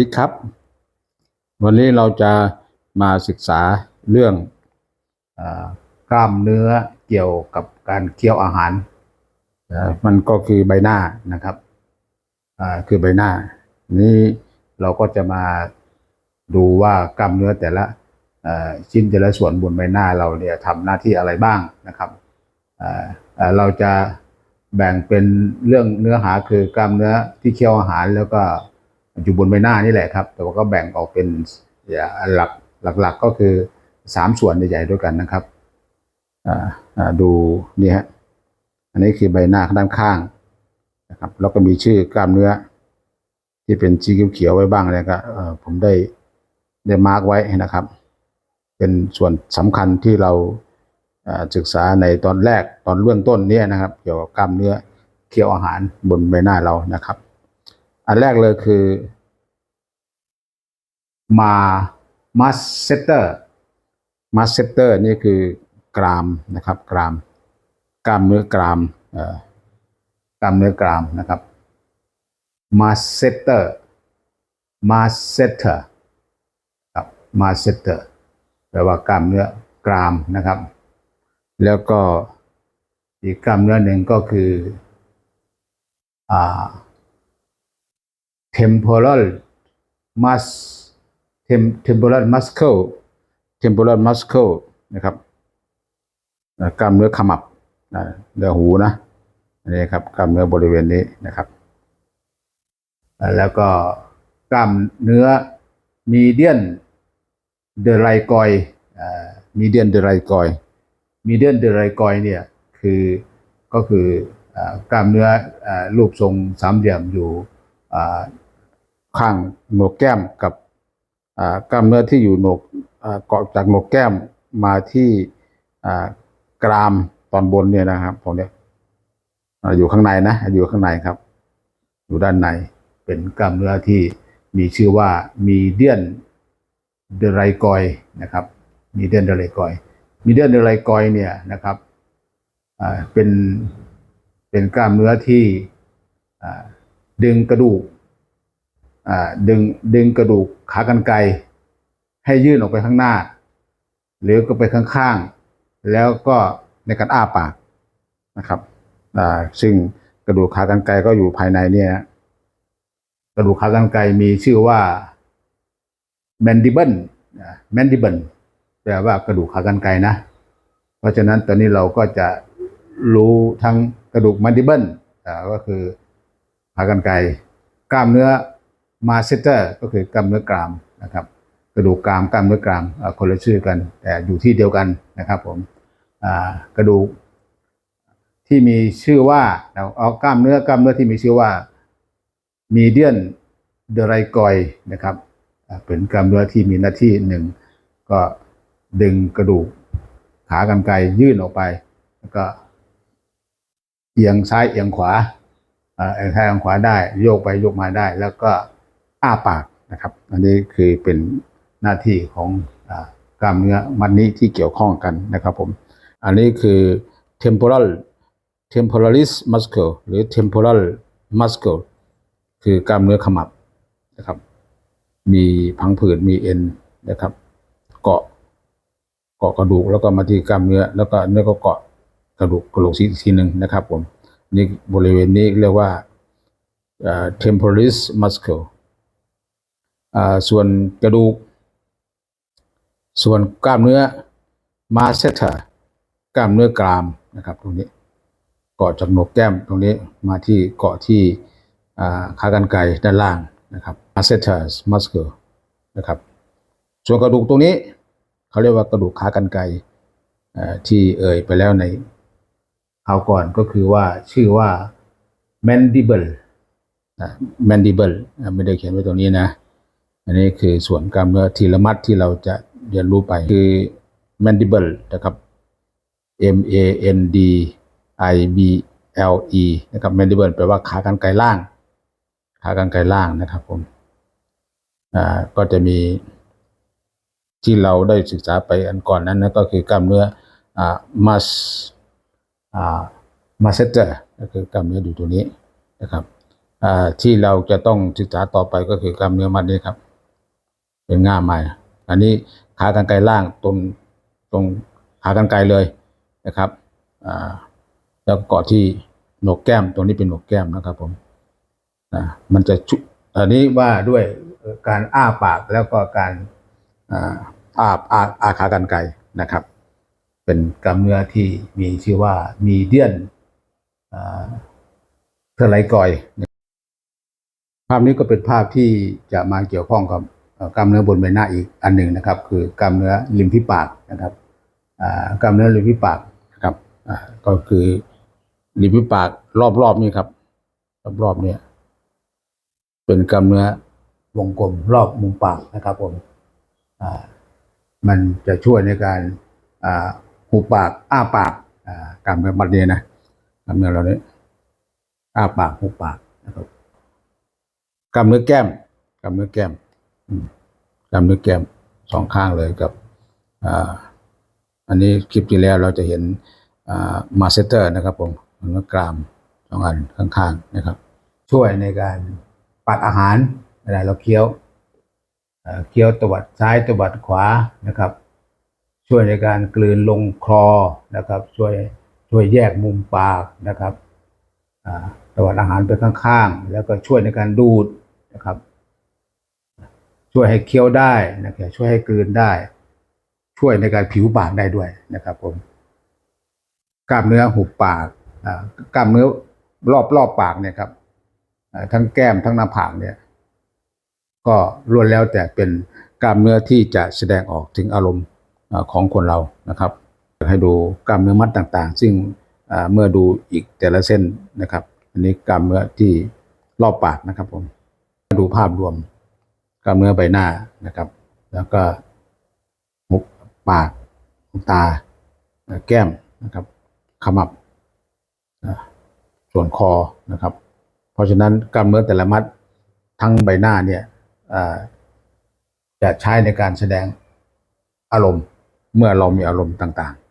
ดีครับ วันนี้เราจะมาศึกษาเรื่องอกล้ามเนื้อเกี่ยวกับการเคี้ยวอาหาร มันก็คือใบหน้านะครับคือใบหน้า นี้เราก็จะมาดูว่ากล้ามเนื้อแต่ละชิ้นแต่ละส่วนบนใบหน้าเราเนี่ยทำหน้าที่อะไรบ้างนะครับเราจะแบ่งเป็นเรื่องเนื้อหาคือกล้ามเนื้อที่เคี้ยวอาหารแล้วก็ อยู่บนใบหน้านี่แหละครับ แต่ว่าก็แบ่งออกเป็นอย่าหลักหลักๆก็คือสามส่วนใหญ่ๆด้วยกันนะครับดูนี่ฮะอันนี้คือใบหน้าด้านข้างนะครับแล้วก็มีชื่อกล้ามเนื้อ ที่เป็นสีเขียวๆไว้บ้างอะไรก็ผมได้ได้มาร์กไว้นะครับ เป็นส่วนสำคัญที่เราศึกษาในตอนแรกตอนเบื้องต้นนี่นะครับ เกี่ยวกับกล้ามเนื้อเคี้ยวอาหารบนใบหน้าเรานะครับ อันแรกเลยคือมามาสเซเตอร์มาสเซเตอร์นี่คือกรามนะครับกรามกล้ามเนื้อกรามเอ่อกล้ามเนื้อกรามนะครับมาสเซเตอร์มาสเซเตอร์ครับมาสเซเตอร์แปลว่ากล้ามเนื้อกรามนะครับ แล้วก็อีกกล้ามเนื้อหนึ่งก็คืออ่า temporal mus tem temporal muscle temporal muscle นะครับกล้ามเนื้อขมับเนื้อหูนะอันนี้ครับกล้ามเนื้อบริเวณนี้นะครับแล้วก็กล้ามเนื้อ median d e r y g o i d median d e r y g o i d median d e r y g o i d เนี่ยคือก็คืออ่ากล้ามเนื้ออรูปทรงสามเหลี่ยมอยู่อ่า ข้างโหนกแก้มกับกล้ามเนื้อที่อยู่โหนกเกาะจากโหนกแก้มมาที่กรามตอนบนเนี่ยนะครับตรงนี้อยู่ข้างในนะ อยู่ข้างในครับ อยู่ด้านในเป็นกล้ามเนื้อที่มีชื่อว่ามีเดียนเดรายกอยนะครับ มีเดียนเดรายกอย มีเดียนเดรายกอยเนี่ยนะครับเป็นเป็นกล้ามเนื้อที่ดึงกระดูก ดึงดึงกระดูกขากรรไกรให้ยื่นออกไปข้างหน้า หรือก็ไปข้างๆ แล้วก็ในการอ้าปากนะครับซึ่งกระดูกขากรรไกรก็อยู่ภายในเนี่ยกระดูกขากรรไกรมีชื่อว่า mandible อ่า mandible แปลว่ากระดูกขากรรไกรนะ เพราะฉะนั้นตอนนี้เราก็จะรู้ทั้งกระดูก mandible ก็คือขากรรไกรกล้ามเนื้อ มาเซเตอร์ก็คือกล้ามเนื้อกรามนะครับ กระดูกกรามกล้ามเนื้อกรามอ่อคนละชื่อกัน แต่อยู่ที่เดียวกันนะครับผมอ่ากระดูกที่มีชื่อว่าเอากล้ามเนื้อกล้ามเนื้อที่มีชื่อว่ามีเดียนเดรายกอยนะครับอ่าเป็นกล้ามเนื้อที่มีหน้าที่หนึ่งก็ดึงกระดูกขากรรไกรยื่นออกไป แล้วก็เอียงซ้ายเอียงขวาเอียงซ้ายเอียงขวาได้ โยกไปโยกมาได้ แล้วก็ อ้าปากนะครับ อันนี้คือเป็นหน้าที่ของอกล้ามเนื้อมัดนี้ที่เกี่ยวข้องกันนะครับผม อันนี้คือ temporal temporalis muscle หรือ temporal muscle คือกล้ามเนื้อขมับนะครับ มีพังผืดมีเอ็นนะครับ เกาะเกาะกระดูกแล้วก็มาที่กล้ามเนื้อ แล้วก็เนื้อก็เกาะกระดูกกระโหลกอีกทีหนึ่งนะครับผมนี่บริเวณนี้เรียกว่า temporalis muscle ส่วนกระดูก ส่วนกล้ามเนื้อ masseter กล้ามเนื้อกรามนะครับตรงนี้เกาะจากโหนกแก้มตรงนี้มาที่เกาะที่ขากรรไกรด้านล่างนะครับ masseter muscle นะครับส่วนกระดูกตรงนี้เขาเรียกว่ากระดูกขากรรไกรที่เอ่ยไปแล้วในคราวก่อนก็คือว่าชื่อว่า mandible นะ mandible ไม่ได้เขียนไว้ตรงนี้นะ อันนี้คือส่วนกล้ามเนื้อทีละมัดที่เราจะเรียนรู้ไปคือ mandible นะครับ M A N D I B L E นะครับ mandible แปลว่าขากรรไกรล่าง ขากรรไกรล่างนะครับผมอ่าก็จะมีที่เราได้ศึกษาไปอันก่อนนั้นนะก็คือกล้ามเนื้ออ่า mus อ่า masseter ก็คือกล้ามเนื้ออยู่ตรงนี้นะครับอ่าที่เราจะต้องศึกษาต่อไปก็คือกล้ามเนื้อมัดนี้ครับ เป็นง่ามใหม่ อันนี้ขากรรไกรล่างตรงตรงขากรรไกรเลยนะครับแล้วก็เกาะที่หนกแก้มตรงนี้เป็นหนกแก้มนะครับ ผมมันจะชุอันนี้ว่าด้วยการอ้าปากแล้วก็การอ้าอ้าอ้าขากรรไกรนะครับ เป็นกล้ามเนื้อที่มีชื่อว่ามีเดียนเทอร์ไลกอย ภาพนี้ก็เป็นภาพที่จะมาเกี่ยวข้องกับ กล้ามเนื้อบนใบหน้าอีกอันหนึ่งนะครับ คือกล้ามเนื้อริมฝีปากนะครับอ่ากล้ามเนื้อริมฝีปากนะครับอ่าก็คือริมฝีปากรอบๆนี่ครับรอบๆเนี่ยเป็นกล้ามเนื้อวงกลมรอบมุมปากนะครับผมอ่ามันจะช่วยในการอ่าหุบปากอ้าปากอ่ากล้ามเนื้อมัดเนี่ยนะกล้ามเนื้อเราเนี่ยอ้าปากหุบปากนะครับกล้ามเนื้อแก้มกล้ามเนื้อแก้มอืมก ล้ามเนื้อแก้มสองข้างเลยกับอันนี้คลิปที่แล้วเราจะเห็นมาเซเตอร์นะครับผมเนื้อกรามสองอันข้างๆนะครับ ช่วยในการปัดอาหารเวลาเราเคี้ยวเคี้ยวตวัดซ้ายตวัดขวานะครับ ช่วยในการกลืนลงคอนะครับ ช่วยช่วยแยกมุมปากนะครับตวัดอาหารไปข้างๆ แล้วก็ช่วยในการดูดนะครับ ช่วยให้เคี้ยวได้นะครับช่วยให้กลืนได้ ช่วยในการผิวปากได้ด้วยนะครับผมกล้ามเนื้อหุบปากกล้ามเนื้อรอบรอบปากเนี่ยครับทั้งแก้มทั้งหน้าผากเนี่ย ก็ล้วนแล้วแต่เป็นกล้ามเนื้อที่จะแสดงออกถึงอารมณ์ของคนเรานะครับ ให้ดูกล้ามเนื้อมัดต่างๆ ซึ่งเมื่อดูอีกแต่ละเส้นนะครับ อันนี้กล้ามเนื้อที่รอบปากนะครับผมดูภาพรวม กล้ามเนื้อใบหน้านะครับ แล้วก็มุกปากตา แก้มนะครับ ขมับ ส่วนคอนะครับ เพราะฉะนั้นกล้ามเนื้อแต่ละมัดทั้งใบหน้าเนี่ยจะใช้ในการแสดงอารมณ์เมื่อเรามีอารมณ์ต่างๆ